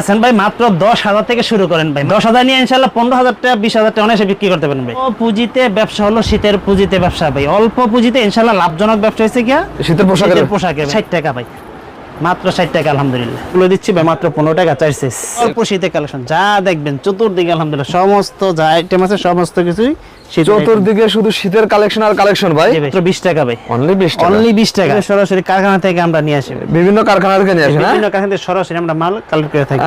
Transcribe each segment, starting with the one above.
আছেন ভাই মাত্র দশ হাজার থেকে শুরু করেন ভাই। দশ হাজার নিয়ে ইনশাল্লাহ পনেরো হাজার টাকা বিশ হাজার টাকা অনায়াসে বিক্রি করতে পারেন ভাই। অল্প পুঁজিতে ব্যবসা হলো শীতের পুঁজিতে ব্যবসা ভাই। অল্প পুঁজিতে ইনশাল্লাহ লাভজনক ব্যবসা হয়েছে কি শীতের পোশাকের পোশাকের ষাট টাকা ভাই। মাত্র ষাট টাকা আলহামদুলিল্লাহ। এগুলো দিচ্ছি ভাই মাত্র পনেরো টাকা চার চাইছে অল্প শীতের কালেকশন যা দেখবেন চতুর্দিকে আলহামদুলিল্লাহ সমস্ত যা আইটেম আছে সমস্ত কিছুই চতুর্দিকে শুধু শীতের কালেকশন আর কালেকশন ভাই? মাত্র বিশ টাকা ভাই। অনলি বিশ টাকা। অনলি বিশ টাকা। সরাসরি কারখানা থেকে আমরা নিয়ে আসি বিভিন্ন কারখানা থেকে নিয়ে আসেন হ্যাঁ? বিভিন্ন কারখানা থেকে সরাসরি আমরা মাল কালেক্ট করে থাকি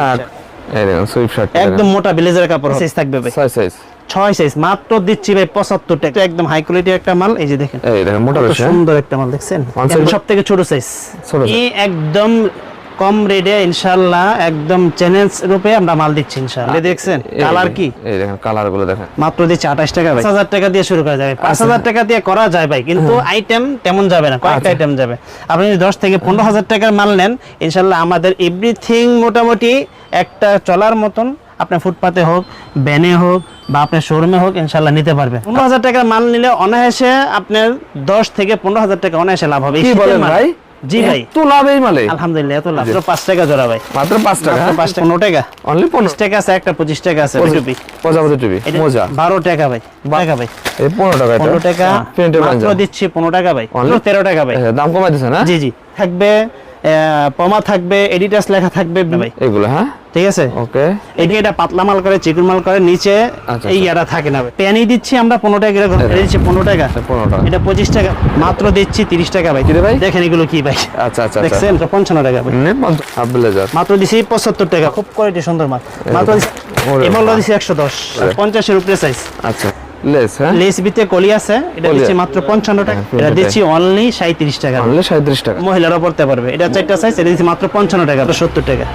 সুইপ শার্ট একদম মোটা ব্লেজারের কাপড় সাইজ থাকবে ভাই। ছয় সাইজ ছয় সাইজ মাত্র দিচ্ছি ভাই পঁচাত্তর টাকা। একদম হাই একটা মাল এই যে দেখেন। এই দেখেন মোটা হ্যাঁ? সুন্দর একটা মাল দেখছেন? সব থেকে ছোট সাইজ এই একদম কম রেটে ইনশাআল্লাহ একদম চ্যালেঞ্জ রূপে আমরা মাল দিচ্ছি ইনশাআল্লাহ। দেখছেন? কালার কি? এই দেখেন কালারগুলো দেখেন। মাত্র দিচ্ছি আঠাশ টাকা ভাই। পাঁচ হাজার টাকা দিয়ে শুরু করা যাবে। পাঁচ হাজার টাকা দিয়ে করা যায় ভাই কিন্তু আইটেম তেমন যাবে না কয়েকটা আচ্ছা। আইটেম যাবে। আপনি যদি দশ থেকে পনেরো হাজার টাকার মাল নেন ইনশাল্লাহ আমাদের এভরিথিং মোটামুটি একটা চলার মতন আপনার ফুটপাতে হোক ব্যানে হোক বা আপনার শোরুমে হোক ইনশাল্লাহ নিতে পারবেন পনেরো হাজার টাকার মাল নিলে অনায়াসে আপনার দশ থেকে পনেরো হাজার টাকা অনায়াসে লাভ হবে। এই কি শীতের বলেন ভাই? জি ভাই। তো লাভ এই মালে? আলহামদুলিল্লাহ এত লাভ। পাঁচ টাকা জোড়া ভাই। মাত্র পাঁচ টাকা পাঁচ টাকা। পনেরো টাকা? অনলি পনেরো? টাকা আছে একটা পঁচিশ টাকা আছে টুপি। টুপি মোজা। বারো টাকা ভাই টাকা ভাই। এই পনেরো টাকা পনেরো টাকা মাত্র দিচ্ছি পনেরো টাকা ভাই। তেরো টাকা ভাই। দাম কমাই দিছে না? জি জি। থাকবে পমা থাকবে এডিটাস লেখা থাকবে ভাই। এগুলো হ্যাঁ? ঠিক আছে? ওকে। এদিকে এটা পাতলা মাল করে চিকুন মাল করে নিচে আচ্ছা, এই আচ্ছা। ইয়াটা থাকে না প্যানি দিচ্ছি আমরা পনেরো টাকা করে। এটা দিচ্ছি পনেরো টাকা। পনেরো টাকা। এটা পঁচিশ টাকা। মাত্র দিচ্ছি তিরিশ টাকা ভাই। কি রে ভাই? দেখেন এগুলো কি ভাই। আচ্ছা আচ্ছা আচ্ছা। দেখছেন? এটা পঞ্চান্ন টাকা ভাই। ব্লেজার। মাত্র দিছি পঁচাত্তর টাকা। খুব কোয়ালিটি সুন্দর মাল। মাত্র এই বাবা। দিছি একশো দশ। পঞ্চাশের উপরে সাইজ আচ্ছা। লেস হ্যাঁ? লেস বিতে কলি আছে এটা দিচ্ছি মাত্র পঞ্চান্ন টাকা। হ্যাঁ, এটা দিচ্ছি অনলি সাঁত্রিশ টাকা। অনলি সাঁত্রিশ টাকা। মহিলারা পড়তে পারবে। এটা চারটা সাইজ এটা দিচ্ছি মাত্র পঞ্চান্ন টাকা সত্তর টাকা।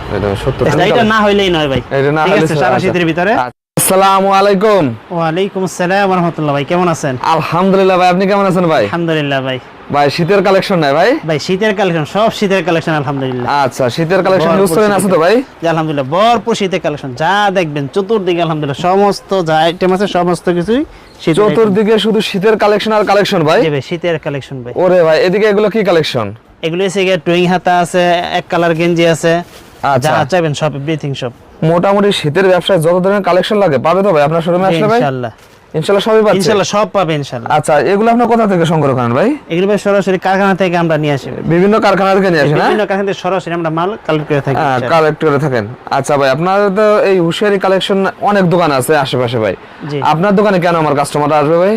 এটা না হইলেই নয় ভাই। এটা না সারা আচ্ছা। শীতের ভিতরে। আসসালামু আলাইকুম। ওয়ালাইকুম আসসালাম রহমতুল্লাহ ভাই কেমন আছেন? আলহামদুলিল্লাহ ভাই আপনি কেমন আছেন ভাই? আলহামদুলিল্লাহ ভাই। ভাই শীতের কালেকশন নাই ভাই? ভাই শীতের কালেকশন সব শীতের কালেকশন আলহামদুলিল্লাহ। আচ্ছা শীতের কালেকশন ইউজ করেন আছে তো ভাই? আলহামদুলিল্লাহ ভরপুর শীতের কালেকশন যা দেখবেন চতুর্দিকে আলহামদুলিল্লাহ সমস্ত যা আইটেম আছে সমস্ত কিছুই চতুর্দিকে শুধু শীতের কালেকশন আর কালেকশন ভাই? ভাই শীতের কালেকশন ভাই। ওরে ভাই এদিকে এগুলো কি কালেকশন এগুলো এসে গিয়ে টুইং হাতা আছে এক কালার গেঞ্জি আছে। আচ্ছা। যা চাইবেন সব এভরিথিং সব। মোটামুটি শীতের ব্যবসায় যত ধরনের কালেকশন লাগে পাবে তো ভাই আপনার শোরুমে আসলে ভাই? ইনশাআল্লাহ ইনশাআল্লাহ সবই ইনশাআল্লাহ সব পাবে ইনশাআল্লাহ। আচ্ছা এগুলো আপনার কোথা থেকে সংগ্রহ করেন ভাই? এগুলো ভাই সরাসরি কারখানা থেকে আমরা নিয়ে আসি। বিভিন্ন কারখানা থেকে নিয়ে আসেন হ্যাঁ? বিভিন্ন কারখানা থেকে সরাসরি আমরা মাল কালেক্ট করে থাকি হ্যাঁ কালেক্ট করে থাকেন। আচ্ছা ভাই আপনার তো এই হুশিয়ারি কালেকশন অনেক দোকান আছে আশেপাশে ভাই। আপনার দোকানে কেন আমার কাস্টমার আসবে ভাই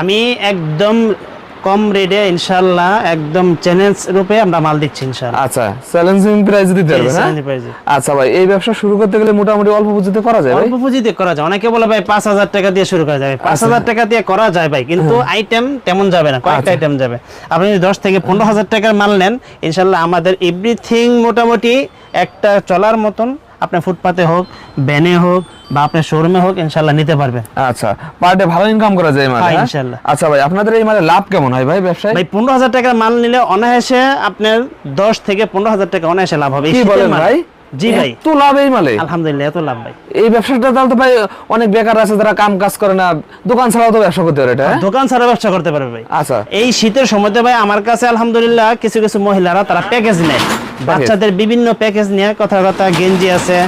আমি একদম কম রেটে ইনশাআল্লাহ একদম চ্যালেঞ্জ রূপে আমরা মাল দিচ্ছি ইনশাআল্লাহ। আচ্ছা চ্যালেঞ্জিং প্রাইস দিতে পারবেন হ্যাঁ? চ্যালেঞ্জ প্রাইসে। আচ্ছা ভাই এই ব্যবসা শুরু করতে গেলে মোটামুটি অল্প পুঁজিতে করা যায় অল্প পুঁজিতে করা যায়। অনেকে বলে ভাই পাঁচ হাজার টাকা দিয়ে শুরু করা যাবে। পাঁচ হাজার টাকা দিয়ে করা যায় ভাই কিন্তু আইটেম তেমন যাবে না কয়েকটা আচ্ছা। আইটেম যাবে। আপনি যদি দশ থেকে পনেরো হাজার টাকার মাল নেন ইনশাল্লাহ আমাদের এভরিথিং মোটামুটি একটা চলার মতন আপনার ফুটপাতে হোক ভ্যানে হোক বা আপনার শোরুমে হোক ইনশাল্লাহ নিতে পারবেন। আচ্ছা পার ডে ভালো ইনকাম করা যায় মানে? ইনশাল্লাহ। আচ্ছা ভাই আপনাদের এই মানে লাভ কেমন হয় ভাই ব্যবসায়? ভাই পনেরো হাজার টাকার মাল নিলে অনায়াসে আপনার দশ থেকে পনেরো হাজার টাকা অনায়াসে লাভ হবে। কি বলেন ভাই? জি ভাই। তো লাভ এই মালে? আলহামদুলিল্লাহ এত লাভ ভাই। এই ব্যবসাটা তাহলে তো ভাই অনেক বেকার আছে যারা কাম কাজ করে না দোকান ছাড়াও তো ব্যবসা করতে পারে এটা হ্যাঁ? দোকান ছাড়া ব্যবসা করতে পারবে ভাই। আচ্ছা। এই শীতের সময়তে ভাই আমার কাছে আলহামদুলিল্লাহ কিছু কিছু মহিলারা তারা প্যাকেজ নেয়। বাচ্চাদের বিভিন্ন প্যাকেজ নিয়ে কথা কথা গেঞ্জি আছে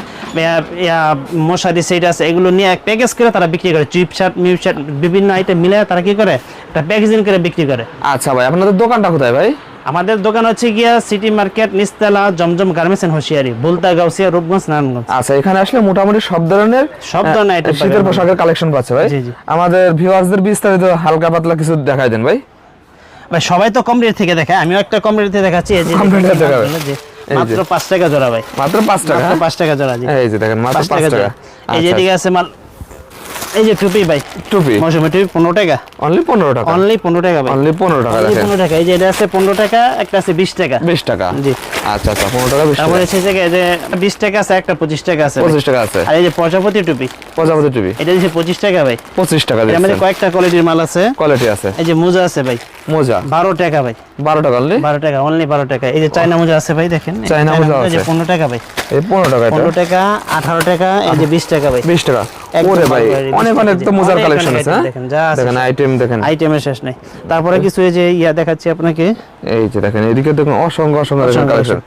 মশারি সেট আছে এগুলো নিয়ে এক প্যাকেজ করে তারা বিক্রি করে। চিপ শার্ট মিউপ শার্ট বিভিন্ন আইটেম মিলে তারা কি করে? একটা প্যাকেজিং করে বিক্রি করে। আচ্ছা ভাই আপনাদের দোকানটা কোথায় ভাই? আমাদের দোকান হচ্ছে গিয়া city market Nistala Zamzam garments and hosiery Bulta Gausia Rupganj Narayanganj আচ্ছা এখানে আসলে মোটামুটি সব ধরনের সব ধরনের item শীতের পোশাকের কালেকশন পাচ্ছে ভাই। জি, জি। আমাদের ভিউয়ার্সদের বিস্তারিত হালকা পাতলা কিছু দেখাই দেন ভাই। ভাই সবাই তো কম রেট থেকে দেখায় আমিও একটা কম রেট থেকে দেখাচ্ছি এই যে কম থেকে দেখাবে। মাত্র পাঁচ টাকা জোড়া ভাই। মাত্র পাঁচ টাকা? মাত্র হ্যাঁ? পাঁচ টাকা জোড়া জি। এই যে দেখেন মাত্র পাঁচ পাঁচ টাকা টাকা। এই যে এদিকে আছে মাল এই যে টুপি ভাই টুপি? মৌসুমি টুপি পনেরো টাকা। অনলি পনেরো টাকা? অনলি পনেরো টাকা ভাই। অনলি পনেরো টাকা দেখেন পনেরো টাকা এই যে এটা আছে পনেরো টাকা একটা আছে বিশ টাকা। বিশ টাকা? জি। আচ্ছা আচ্ছা পনেরো টাকা বিশ তারপরে টাকা। হচ্ছে যে যে বিশ টাকা আছে একটা পঁচিশ টাকা আছে। পঁচিশ টাকা আছে। আর এই যে প্রজাপতি টুপি। প্রজাপতি টুপি। এটা দিচ্ছে পঁচিশ টাকা ভাই। পঁচিশ টাকা এর মধ্যে কয়েকটা কোয়ালিটির মাল আছে। কোয়ালিটি আছে। এই যে মোজা আছে ভাই। মোজা? বারো টাকা ভাই। বারো টাকা অনলি বারো টাকা অনলি বারো টাকা। এই যে চায়না মোজা আছে ভাই দেখেন। চায়না মোজা এই যে আছে। পনেরো টাকা ভাই। এই পনেরো টাকা পনেরো টাকা আঠারো টাকা এই যে বিশ টাকা ভাই। বিশ টাকা। ওরে ভাই অনেক অনেক তো মোজার কালেকশন আছে হ্যাঁ? দেখেন, যা আছে দেখেন আইটেম দেখেন। আইটেমের শেষ নেই। তারপরে কিছু এই যে ইয়া দেখাচ্ছি আপনাকে। এই যে দেখেন এদিকে দেখুন অসংখ্য অসংখ্য কালেকশন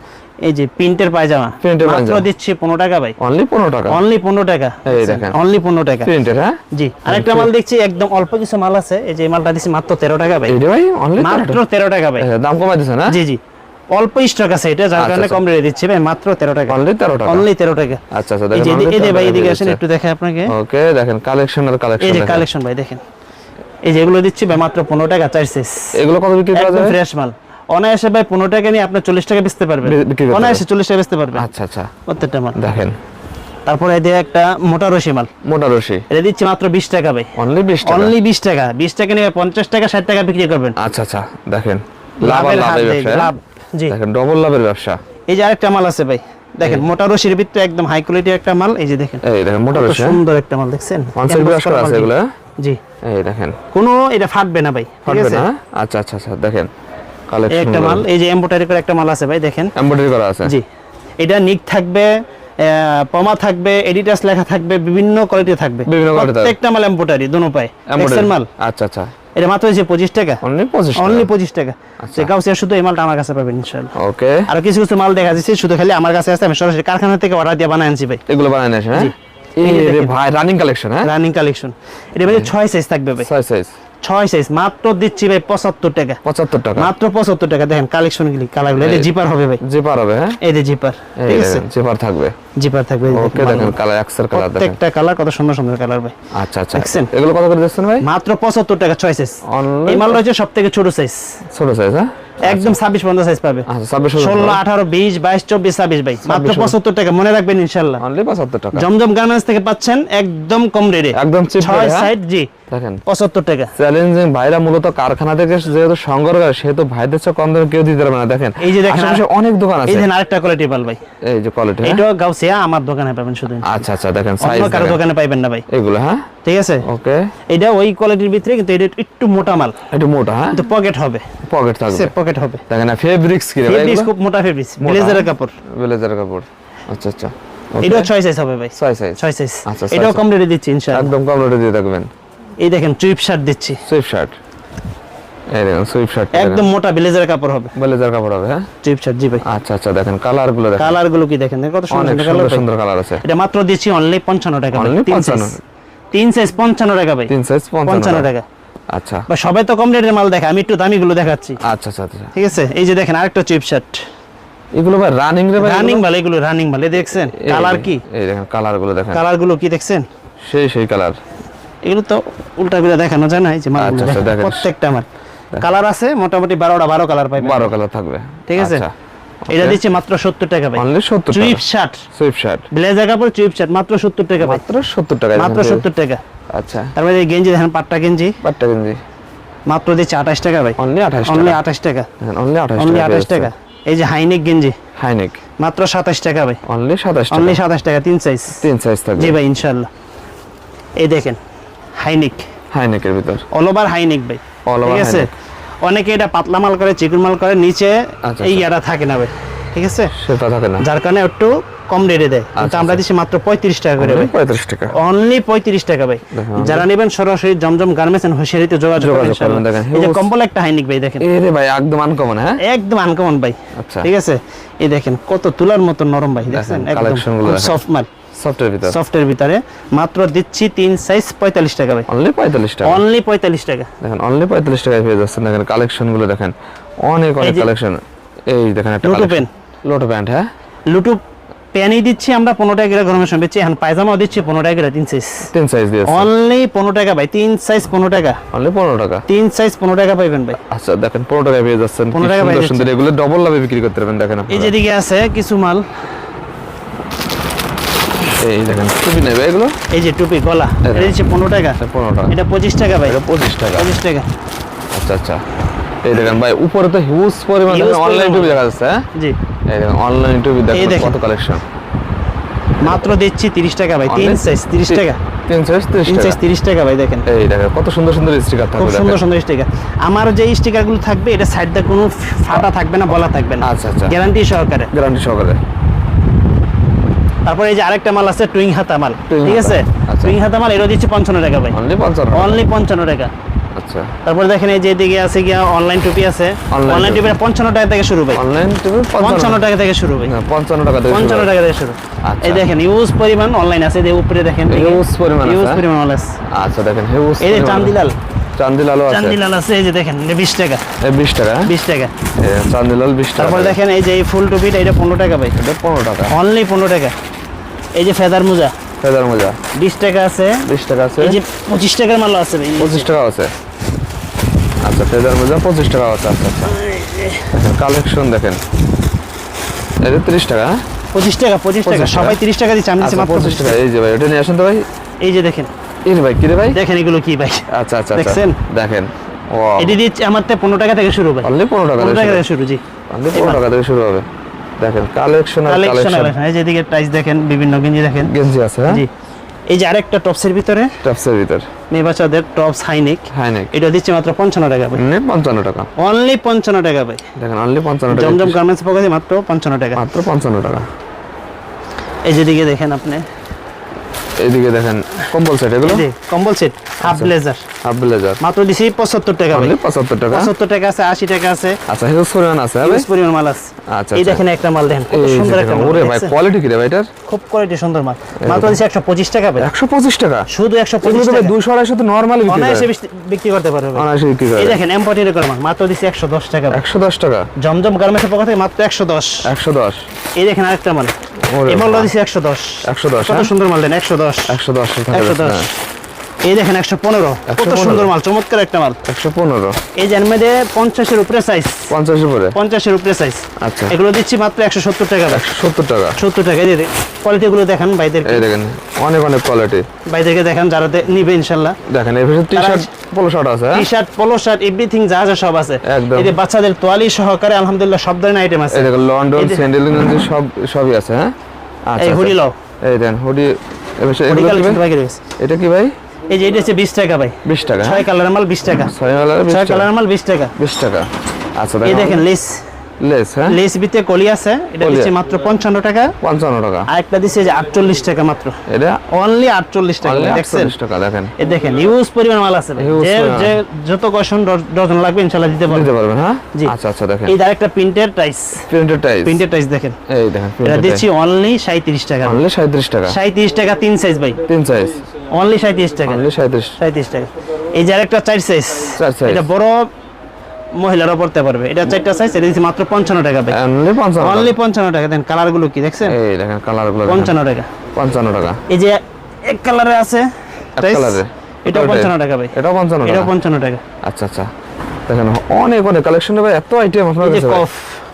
এই যে প্রিন্টের পায়জামা। মাত্র দিচ্ছি পনেরো টাকা ভাই। অনলি পনেরো টাকা? অনলি পনেরো টাকা। এই দেখেন। অনলি পনেরো টাকা। প্রিন্টের হ্যাঁ? জি আরেকটা মাল দেখছি একদম অল্প কিছু মাল আছে। এই যে মালটা দিচ্ছি মাত্র তেরো টাকা ভাই। এই ভাই অনলি মাত্র তেরো টাকা ভাই। দাম কমাই দিছে না জি জি। অল্প স্টক আছে এটা যার আচ্ছা, কারণে আচ্ছা। কম রেটে দিচ্ছি। ভাই মাত্র তেরো টাকা। অনলি তেরো টাকা? অনলি তেরো টাকা। আচ্ছা আচ্ছা এই যে ভাই এদিকে আসেন একটু দেখে আপনাকে। ওকে দেখেন কালেকশন আর এই যে কালেকশন ভাই দেখেন। এই যে এগুলো দিচ্ছি ভাই মাত্র পনেরো টাকা চার সিস এগুলো কত বিক্রি করা যাবে ফ্রেশ মাল। অনায়াসে ভাই পনেরো টাকা নিয়ে আপনি চল্লিশ টাকা বেচতে পারবেন। অনায়াসে চল্লিশ টাকা বেচতে পারবেন। আচ্ছা আচ্ছা। প্রত্যেকটা মাল। দেখেন। তারপরে এই যে একটা মোটা রশি মাল। মোটা রশি। এটা দিচ্ছি মাত্র বিশ টাকা ভাই। অনলি বিশ টাকা? অনলি বিশ টাকা। বিশ টাকা নিয়ে পঞ্চাশ টাকা ষাট টাকা বিক্রি করবেন। আচ্ছা আচ্ছা। দেখেন। লাভ লাভ। জি দেখেন ডবল লাভের ব্যবসা। এই যে আরেকটা মাল আছে ভাই দেখেন মোটা রশির ভিতরে একদম হাই কোয়ালিটি একটা মাল এই যে দেখেন। এই দেখেন মোটা রশি হ্যাঁ? সুন্দর একটা মাল দেখছেন? ব্রাশ করা আছে এগুলো হ্যাঁ? জি। এই দেখেন। কোনো এটা ফাটবে না ভাই ঠিক আছে? হ্যাঁ? আচ্ছা আচ্ছা আচ্ছা দেখেন। কালেকশন একটা মাল এই যে এমব্রয়ডারি করে একটা মাল আছে ভাই দেখেন। এমব্রয়ডারি করা আছে। জি। এটা নিক থাকবে পমা থাকবে এডিটাস লেখা থাকবে বিভিন্ন কোয়ালিটি থাকবে। প্রত্যেকটা মাল এমব্রয়ডারি দোনো পায়। দেখছেন মাল? আচ্ছা আচ্ছা। এটা মাত্র হয়েছে পঁচিশ টাকা। অনলি পঁচিশ অনলি পঁচিশ টাকা। আচ্ছা। সে কাউসিয়া শুধু এই মালটা আমার কাছে পাবেন ইনশাল্লাহ। ওকে আর কিছু কিছু মাল দেখা যাচ্ছে শুধু খালি আমার কাছে আছে আমি সরাসরি কারখানা থেকে অর্ডার দিয়ে বানায় আনছি ভাই। এগুলো বানায় নিয়েছেন হ্যাঁ? এই এই রে ভাই রানিং কালেকশন হ্যাঁ? রানিং কালেকশন এটা ভাই ছয় সাইজ থাকবে ভাই। ছয় সাইজ ছয় সাইজ মাত্র দিচ্ছি ভাই পঁচাত্তর টাকা। পঁচাত্তর টাকা। মাত্র পঁচাত্তর টাকা দেখেন কালেকশন গুলি কালারগুলো এটা জিপার হবে ভাই। যে পার হবে হ্যাঁ? এই যে জিপার ঠিক আছে? চেপার থাকবে। জিপার থাকবে ওকে দেখেন কালার এক্সের কালার দেখেন। প্রত্যেকটা কালার কত সুন্দর সুন্দর কালার ভাই। আচ্ছা আচ্ছা। দেখছেন? এগুলো কত করে দিচ্ছেন ভাই? মাত্র পঁচাত্তর টাকা ছয় সাইজ এই মালটা হচ্ছে সব থেকে ছোট সাইজ ছোট সাইজ হ্যাঁ? একদম ছাব্বিশ পঞ্চাশ সাইজ পাবে। আচ্ছা আঠারো বিশ বাইশ চব্বিশ ছাব্বিশ ভাই। মাত্র 26 পঁচাত্তর টাকা মনে রাখবেন ইনশাল্লাহ। অনলি পঁচাত্তর টাকা। জমজম গার্মেন্টস থেকে পাচ্ছেন একদম কম রেটে একদম rate, হ্যাঁ? জি। দেখেন। পঁচাত্তর টাকা। চ্যালেঞ্জিং ভাইরা মূলত কারখানা থেকে যেহেতু সংগ্রহ করে সেহেতু ভাইদের চেয়ে কম দামে কেউ দিতে পারবে না। দেখেন এই যে দেখেন অনেক দোকান এই আছে। যে আরেকটা কোয়ালিটি পাল ভাই। এই যে কোয়ালিটি এটাও গাউসিয়া আমার দোকানে পাবেন শুধু। আচ্ছা আচ্ছা দেখেন সাইজ অন্য কারও দোকানে পাইবেন না ভাই। এগুলো হ্যাঁ? ঠিক আছে? ওকে। এটা ওই কোয়ালিটির ভিতরে কিন্তু এটা একটু মোটা মাল। একটু মোটা হ্যাঁ? কিন্তু পকেট হবে। পকেট থাকবে। পকেট হবে। দেখেন না ফেব্রিক্স কি ভাই ফেব্রিক্স খুব মোটা ফেব্রিক্স ব্লেজারের হ্যাঁ? কাপড়। ব্লেজার কাপড়। আচ্ছা আচ্ছা। এটাও ছয় সাইজ হবে ভাই। ছয় সাইজ ছয় সাইজ আচ্ছা, এটাও। কম রেটে দিচ্ছি ইনশাআল্লাহ। একদম কম রেটে দিয়ে থাকবেন। এই দেখেন চুইপ শার্ট দিচ্ছি। সুইফট শার্ট এই দেখেন শার্ট একদম মোটা ব্লেজারের কাপড় হবে। ব্লেজার কাপড় হবে হ্যাঁ? শার্ট জি ভাই। আচ্ছা আচ্ছা দেখেন কালারগুলো দেখেন। কালারগুলো কি দেখেন? কত সুন্দর কালার সুন্দর কালার আছে। এটা মাত্র দিচ্ছি অনলি পঞ্চান্ন টাকা তিন সাইজ 55 তিন সাইজ পঞ্চান্ন টাকা ভাই। তিন সাইজ পঞ্চান্ন পঞ্চান্ন টাকা। আচ্ছা। বা সবাই তো কম রেটের মাল দেখে আমি একটু দামি গুলো দেখাচ্ছি। আচ্ছা আচ্ছা আচ্ছা। ঠিক আছে? এই যে দেখেন আরেকটা চুইপ শার্ট এগুলো ভাই রানিং রে ভাই রানিং? মাল এগুলো রানিং মাল দেখছেন কালার কি? এই দেখেন কালারগুলো দেখেন। কালারগুলো কি দেখছেন? সেই সেই কালার এগুলো তো উল্টা করে দেখানো যায় না এই যে আচ্ছা, আচ্ছা। প্রত্যেকটা মাল। কালার আছে মোটামুটি বারোটা বারো কালার পাইবেন। বারো কালার থাকবে। ঠিক আছে? আচ্ছা, এটা দিচ্ছে মাত্র সত্তর টাকা ভাই। অনলি সত্তর চুইপ টাকা শার্ট সুইফট শার্ট ব্লেজার কাপড় চুইপ শার্ট মাত্র সত্তর টাকা ভাই। মাত্র সত্তর টাকা মাত্র সত্তর টাকা। আচ্ছা। তারপরে এই গেঞ্জি দেখেন পাট্টা গেঞ্জি। পাট্টা গেঞ্জি। মাত্র দিচ্ছে আঠাশ টাকা ভাই। অনলি আঠাশ অনলি টাকা আঠাশ টাকা। অনলি আঠাশ অনলি টাকা আঠাশ টাকা। এই যে হাইনেক গেঞ্জি। হাইনেক। মাত্র সাতাশ টাকা ভাই। অনলি সাতাশ অনলি টাকা সাতাশ টাকা তিন সাইজ তিন সাইজ থাকবে। জি ভাই ইনশাল্লাহ এই দেখেন হাইনিক। হাইনেকের ভিতর। অল ওভার হাইনিক ভাই। All over ঠিক আছে? অনেকে এটা পাতলা মাল করে চিকুন মাল করে নিচে আচ্ছা, এই আচ্ছা। ইয়াটা থাকে না ভাই। ঠিক আছে? সেটা থাকে না। যার কারণে একটু কম রেটে দেয়। কিন্তু আচ্ছা, আমরা দিচ্ছি মাত্র পঁয়ত্রিশ টাকা করে ভাই। পঁয়ত্রিশ টাকা। অনলি পঁয়ত্রিশ টাকা ভাই। যারা নেবেন সরাসরি জমজম গার্মেন্টস এন্ড হুশিয়ারিতে যোগাযোগ করবেন দেখেন, এই যে কম্বল একটা হাইনিক ভাই দেখেন। এ রে ভাই একদম আনকমন হ্যাঁ? একদম আনকমন ভাই। আচ্ছা। ঠিক আছে? এই দেখেন কত তুলার মতো নরম ভাই দেখছেন? একদম সফট মাল। সফটের ভিতর? সফটের ভিতরে। মাত্র দিচ্ছি তিন সাইজ পঁয়তাল্লিশ টাকা ভাই। অনলি পঁয়তাল্লিশ টাকা? অনলি পঁয়তাল্লিশ টাকা। দেখেন অনলি পঁয়তাল্লিশ টাকায় পেয়ে যাচ্ছেন। দেখেন কালেকশনগুলো দেখেন। অনেক অনেক কালেকশন এই দেখেন একটা লুটু। লোটো প্যান্ট হ্যাঁ? লুটু প্যানই দিচ্ছি আমরা পনেরো টাকা করে গরমের সময়। বেচছি এখন পায়জামাও দিচ্ছি পনেরো টাকা করে তিন সাইজ তিন সাইজ অনলি পনেরো টাকা ভাই তিন সাইজ পনেরো টাকা। অনলি পনেরো টাকা? তিন সাইজ পনেরো টাকা পাইবেন ভাই। আচ্ছা দেখেন পনেরো টাকায় পেয়ে যাচ্ছেন। কি 15 টাকায় পেয়ে সুন্দর এগুলো ডবল লাভে বিক্রি করতে পারবেন দেখেন এই। যেদিকে আছে কিছু মাল। এই দেখেন টুপি নেবে এগুলো? এই যে টুপি গলা। এটা দিচ্ছি পনেরো টাকা। পনেরো টাকা। এটা পঁচিশ টাকা ভাই। এটা পঁচিশ টাকা। পঁচিশ টাকা। আচ্ছা আচ্ছা। এই দেখেন ভাই উপরে তো হিউজ পরিমাণ অনলাইন টুপি দেখা যাচ্ছে হ্যাঁ? জি। এই দেখেন অনলাইন টুপি দেখেন। কত কালেকশন মাত্র দিচ্ছি তিরিশ টাকা ভাই তিন সাইজ তিরিশ টাকা। তিন সাইজ টাকা। ভাই দেখেন। এই দেখেন কত সুন্দর সুন্দর স্টিকার খুব সুন্দর সুন্দর স্টিকার আমার যে স্টিকারগুলো থাকবে এটা সাইড দিয়ে কোনো ফাটা থাকবে না বলা থাকবে না। আচ্ছা, আচ্ছা। গ্যারান্টি সহকারে। গ্যারান্টি সহকারে। তারপরে এই যে আরেকটা মাল আছে টুইং হাতা মাল ঠিক আছে? আচ্ছা। টুইং হাতা মাল এটা দিচ্ছি পঞ্চান্ন টাকা ভাই। অনলি পঞ্চান্ন অনলি পঞ্চান্ন টাকা। আচ্ছা। তারপর দেখেন এই যে এদিকে আছে গিয়া অনলাইন টুপি আছে। অনলাইন টুপি। টুপি পঞ্চান্ন টাকা থেকে শুরু ভাই। অনলাইন তুমি পঞ্চান্ন। টাকা থেকে শুরু ভাই। না, পঞ্চান্ন টাকা থেকে পঞ্চান্ন টাকা থেকে শুরু। আচ্ছা। এই দেখেন ইউজ পরিমাণ অনলাইন আছে। এই উপরে দেখেন Huge পরিমাণ ইউজ হ্যাঁ? পরিমাণ অনলাইন আছে। আচ্ছা দেখেন হিউজ এই যে চান্দিলাল। চান্দিলালও আছে। চান্দিলাল আছে এই যে দেখেন বিশ টাকা। এই বিশ টাকা হ্যাঁ? বিশ টাকা। চান্দিলাল বিশ টাকা। তারপর দেখেন এই যে এই ফুল টুপিটা এটা পনেরো টাকা ভাই। এটা পনেরো টাকা। অনলি পনেরো টাকা। এই যে ফেদার মোজা। ফেদার মোজা। বিশ টাকা আছে। বিশ টাকা আছে। এই যে পঁচিশ টাকার মাল আছে ভাই। পঁচিশ টাকা আছে। আচ্ছা ফেদার মোজা পঁচিশ টাকা আছে আচ্ছা আচ্ছা। কালেকশন দেখেন। এটা তিরিশ টাকা হ্যাঁ? পঁচিশ টাকা পঁচিশ টাকা। 25 টাকা। সবাই তিরিশ টাকা দিচ্ছে আমি আচ্ছা মাত্র পঁচিশ টাকা। এই যে ভাই ওটা নিয়ে আসেন তো ভাই। এই যে দেখেন। এই রে ভাই কি রে ভাই? দেখেন এগুলো কি ভাই। আচ্ছা আচ্ছা আচ্ছা। দেখছেন? দেখেন। ও এটি দিচ্ছে আমার তো পনেরো টাকা থেকে শুরু ভাই। অনলি পনেরো টাকা থেকে থেকে শুরু জি। অনলি পনেরো টাকা থেকে শুরু হবে। দেখেন কালেকশন আর কালেকশন এই যে এদিকে প্রাইস দেখেন বিভিন্ন গেঞ্জি দেখেন। গেঞ্জি আছে হ্যাঁ? জি। এই যে আরেকটা টপসের ভিতরে টপসের ভিতরে। মেয়ে বাচ্চাদের টপস হাইনেক হাইনেক এটা দিচ্ছে মাত্র পঞ্চান্ন টাকা ভাই এমনি পঞ্চান্ন টাকা। অনলি পঞ্চান্ন টাকা ভাই দেখেন অনলি পঞ্চান্ন টাকা। জমজম গার্মেন্টস পকেটে মাত্র পঞ্চান্ন টাকা। মাত্র পঞ্চান্ন টাকা। এই যেদিকে দেখেন আপনি। এইদিকে দেখেন কম্বল সেট এগুলো? কম্বল set half blazer half blazer মাত্র দিছি পঁচাত্তর টাকা ভাই। অনলি পঁচাত্তর টাকা? পঁচাত্তর টাকা আছে আশি টাকা আছে। আচ্ছা হিউজ পরিমাণ আছে হ্যাঁ হিউজ পরিমাণ মাল আছে। আচ্ছা এই আচ্ছা দেখেন একটা মাল দেখেন কত সুন্দর একটা মাল ওরে ভাই কোয়ালিটি কি রে ভাই এটার? খুব কোয়ালিটি সুন্দর মাল। মাত্র দিছি একশো পঁচিশ টাকা ভাই। একশো পঁচিশ টাকা? শুধু একশো এগুলো পঁচিশ তো ভাই টাকা। দুশো আড়াইশো তো নর্মালি বিক্রি অনায়াসে বিক্রি- করতে পারবে। অনায়াসে বিক্রি করে। এই দেখেন এম্পটির করে মাল মাত্র দিছি একশো দশ টাকা ভাই। একশো দশ টাকা। জমজম গার্মেন্টসের পক্ষ থেকে মাত্র একশো দশ। একশো দশ। এই দেখেন আরেকটা মাল। এই মালটা। দিছি একশো দশ। একশো দশ কত সুন্দর মাল দেন একশো দশ। একশো দশ একশো দশ। এই দেখেন একশো পনেরো। কত সুন্দর মাল চমৎকার একটা মাল। একশো পনেরো। এই এর পঞ্চাশের উপরে সাইজ পঞ্চাশ উপরে? পঞ্চাশের উপরে সাইজ আচ্ছা। এগুলো দিচ্ছি মাত্র একশো সত্তর টাকা। একশো সত্তর টাকা। সত্তর টাকা। এই কোয়ালিটি গুলো দেখান ভাইদেরকে এই দেখেন অনেক অনেক কোয়ালিটি ভাইদেরকে দেখান যারা নিবে ইনশাল্লাহ। দেখেন এই টি শার্ট পোলো শার্ট আছে? T shirt polo shirt everything যা যা সব আছে। একদম। এই বাচ্চাদের তোয়ালি সহকারে আলহামদুলিল্লাহ সব ধরনের আইটেম আছে। এই দেখেন লন্ডন স্যান্ডেল সব সবই আছে হ্যাঁ? আচ্ছা এই হুডি আচ্ছা। লও। এই দেন হুডি এটা কি ভাই? এই যে এটা হচ্ছে বিশ টাকা ভাই। বিশ টাকা হ্যাঁ? ছয় কালারের মাল বিশ টাকা। ছয় কালারের মাল বিশ টাকা। বিশ টাকা। আচ্ছা এই দেখেন দেখেন লেস হ্যাঁ? লেস বিতে কলি আছে এটা দিচ্ছে মাত্র পঞ্চান্ন টাকা। পঞ্চান্ন টাকা। আর একটা দিচ্ছে যে আটচল্লিশ টাকা মাত্র। এটা? অনলি আটচল্লিশ টাকা অনলি দেখছেন? আটচল্লিশ টাকা দেখেন। এই দেখেন ইউজ পরিমাণ মাল আছে যে যে যত কষণ ডজন লাগবে ইনশাল্লাহ দিতে পারবে দিতে পারবেন হ্যাঁ? জি। আচ্ছা আচ্ছা দেখেন। এই আরেকটা প্রিন্টের টাইস প্রিন্টেড টাইস প্রিন্টের টাইস দেখেন। এই দেখেন এটা দিচ্ছি অনলি সাঁত্রিশ টাকা। অনলি সাঁত্রিশ টাকা। সাঁত্রিশ টাকা তিন সাইজ ভাই। তিন সাইজ অনলি সাঁত্রিশ টাকা। অনলি সাঁত্রিশ সাঁত্রিশ টাকা। এই যে আরেকটা চার সাইজ। এটা বড় মহিলারা পড়তে পারবে। এটা চারটা সাইজ এটা দিচ্ছি মাত্র পঞ্চান্ন টাকা ভাই অনলি পঞ্চান্ন টাকা। দেন কালারগুলো কি দেখছেন? এই দেখেন কালারগুলো পঞ্চান্ন টাকা। পঞ্চান্ন টাকা। এই যে এক কালারে আছে এটাও পঞ্চান্ন টাকা ভাই। এটাও পঞ্চান্ন টাকা। পঞ্চান্ন টাকা। আচ্ছা আচ্ছা। দেখেন অনেক অনেক কালেকশন ভাই এত আইটেম আপনার কাছে কফ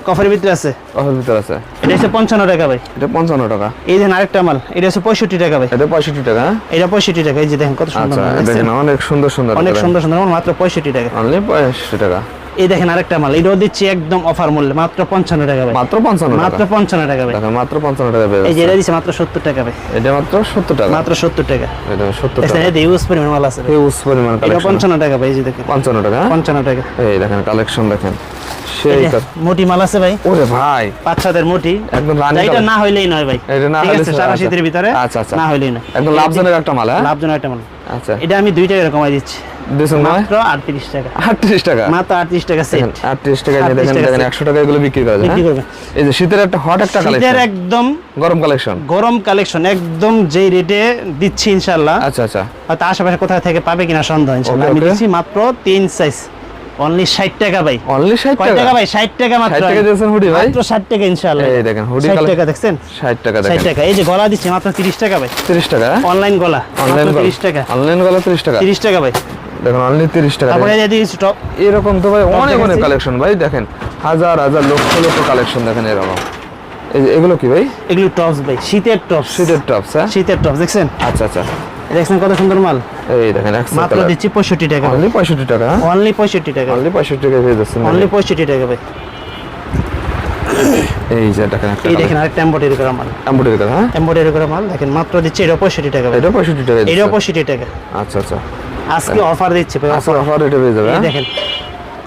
কফের ভিতরে আছে। কফের ভিতর আছে। এটা হচ্ছে পঞ্চান্ন টাকা ভাই। এটা পঞ্চান্ন টাকা। এই দেখেন আরেকটা মাল এটা হচ্ছে পঁয়ষট্টি টাকা ভাই। এটা পঁয়ষট্টি টাকা হ্যাঁ? এটা পঁয়ষট্টি টাকা এই যে দেখেন কত সুন্দর আচ্ছা? দেখেন অনেক সুন্দর সুন্দর অনেক সুন্দর সুন্দর মাত্র পঁয়ষট্টি টাকা। অনলি পঁয়ষট্টি টাকা। এই দেখেন আরেকটা মাল। এটাও দিচ্ছি একদম অফার মূল্যে। মাত্র পঞ্চান্ন টাকা ভাই। মাত্র পঞ্চান্ন মাত্র পঞ্চান্ন টাকা ভাই। মাত্র পঞ্চান্ন টাকা পেয়ে এই যে এটা দিচ্ছে মাত্র সত্তর টাকা ভাই। এটা মাত্র সত্তর টাকা। মাত্র সত্তর টাকা। এটা সত্তর টাকা। ইউজ পরিমাণ মাল আছে ভাই। হিউজ পরিমাণ এটা পঞ্চান্ন টাকা ভাই এই যে দেখেন। পঞ্চান্ন টাকা হ্যাঁ? পঞ্চান্ন টাকা। এই দেখেন কালেকশন দেখেন। মোটি মাল আছে ভাই। ওরে ভাই। বাচ্চাদের মোটি। একদম এটা না হইলেই নয় ভাই। এটা না হইলে সারা আচ্ছা। শীতের ভিতরে আচ্ছা, আচ্ছা। না হইলেই নয়। একদম লাভজনক একটা মাল হ্যাঁ? লাভজনক একটা মাল। আচ্ছা। এটা আমি দুই টাকা কমাই দিচ্ছি। দিয়েছেন মাত্র টাকা। আটত্রিশ টাকা? মাত্র আটত্রিশ টাকা সেট দেখেন আটত্রিশ টাকা নিয়ে দেখেন দেখেন set। একশো টাকা এগুলো বিক্রি করা যায় বিক্রি হ্যাঁ? এই যে শীতের একটা হট একটা শীতের একদম গরম কালেকশন গরম কালেকশন একদম যেই রেটে দিচ্ছি ইনশাল্লাহ আচ্ছা আচ্ছা। হয়তো আশেপাশে কোথাও থেকে পাবে কিনা সন্দেহ ইনশাল্লাহ আমি দিচ্ছি মাত্র তিন সাইজ অনলি ষাট টাকা ভাই। অনলি টাকা? টাকা ভাই? ষাট টাকা মাত্র 60 টাকা দিয়েছেন হুডি ভাই? মাত্র টাকা ইনশাল্লাহ এই দেখেন, হুডি টাকা দেখছেন? ষাট টাকা ষাট দেখেন। টাকা। এই যে গলা দিচ্ছি মাত্র তিরিশ টাকা ভাই। তিরিশ টাকা? অনলাইন গলা অনলাইন মাত্র তিরিশ টাকা। অনলাইন গলা তিরিশ টাকা। তিরিশ টাকা ভাই। দেখেন অনলি তিরিশ টাকা টপ এরকম তো ভাই অনেক অনেক কালেকশন ভাই দেখেন হাজার হাজার লক্ষ লক্ষ কালেকশন দেখেন এরকম। এগুলো কি ভাই? এগুলো টপস ভাই শীতের টপস শীতের টপস হ্যাঁ? শীতের টপস দেখছেন? আচ্ছা আচ্ছা। দেখছেন কত সুন্দর মাল? এই দেখেন মাত্র দিচ্ছি পঁয়ষট্টি টাকা। অনলি পঁয়ষট্টি টাকা হ্যাঁ? অনলি পঁয়ষট্টি টাকা। অনলি পঁয়ষট্টি টাকা পেয়ে যাচ্ছেন অনলি পঁয়ষট্টি টাকা ভাই। এই যে দেখেন একটা এই দেখেন আরেকটা এম্বয়ডারি করা মাল। এমব্রয়ডারি করা হ্যাঁ? এম্বয়ডারি করা মাল দেখেন মাত্র দিচ্ছে এটা পঁয়ষট্টি টাকা এটা পঁয়ষট্টি টাকা এটাও পঁয়ষট্টি টাকা। আচ্ছা আচ্ছা। আজকে অফার দিচ্ছে ভাই আচ্ছা অফার এটা পেয়ে যাবে হ্যাঁ? দেখেন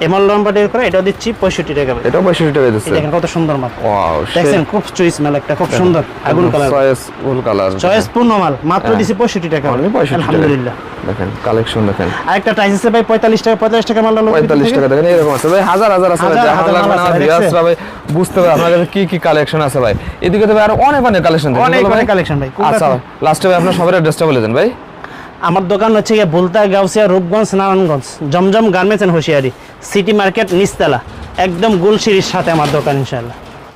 এমন লম্বা ডের করে এটাও দিচ্ছি পঁয়ষট্টি টাকা। এটাও পঁয়ষট্টি টাকা দিচ্ছে। দেখেন কত সুন্দর মাল। ওয়াও দেখছেন খুব চুইস মাল একটা খুব সুন্দর আগুন colour choice full colour choice পূর্ণ মাল মাত্র দিছি পঁয়ষট্টি টাকা Only 65 টাকা। আলহামদুলিল্লাহ। দেখেন কালেকশন দেখেন। আরেকটা টাইস আছে ভাই পঁয়তাল্লিশ টাকা পঁয়তাল্লিশ টাকা মাল পঁয়তাল্লিশ টাকা দেখেন এরকম আছে। ভাই হাজার হাজার আছে ভাই হাজার হাজার মাল আছে, ভাই, ভিউয়ার্সরা ভাই বুঝতে পারে আপনার কাছে কি কি কালেকশন আছে ভাই। এদিকে তো ভাই আরও অনেক অনেক কালেকশন অনেক অনেক কালেকশন ভাই। আচ্ছা লাস্টে ভাই আপনার সবার অ্যাড্রেসটা বলে দেন ভাই। আমার দোকান হচ্ছে গিয়ে Bulta Gausia Rupganj, Narayanganj. Zamzam garments and hosiery. City market Nistala একদম গুলশিরির সাথে আমার দোকান, ইনশাআল্লাহ।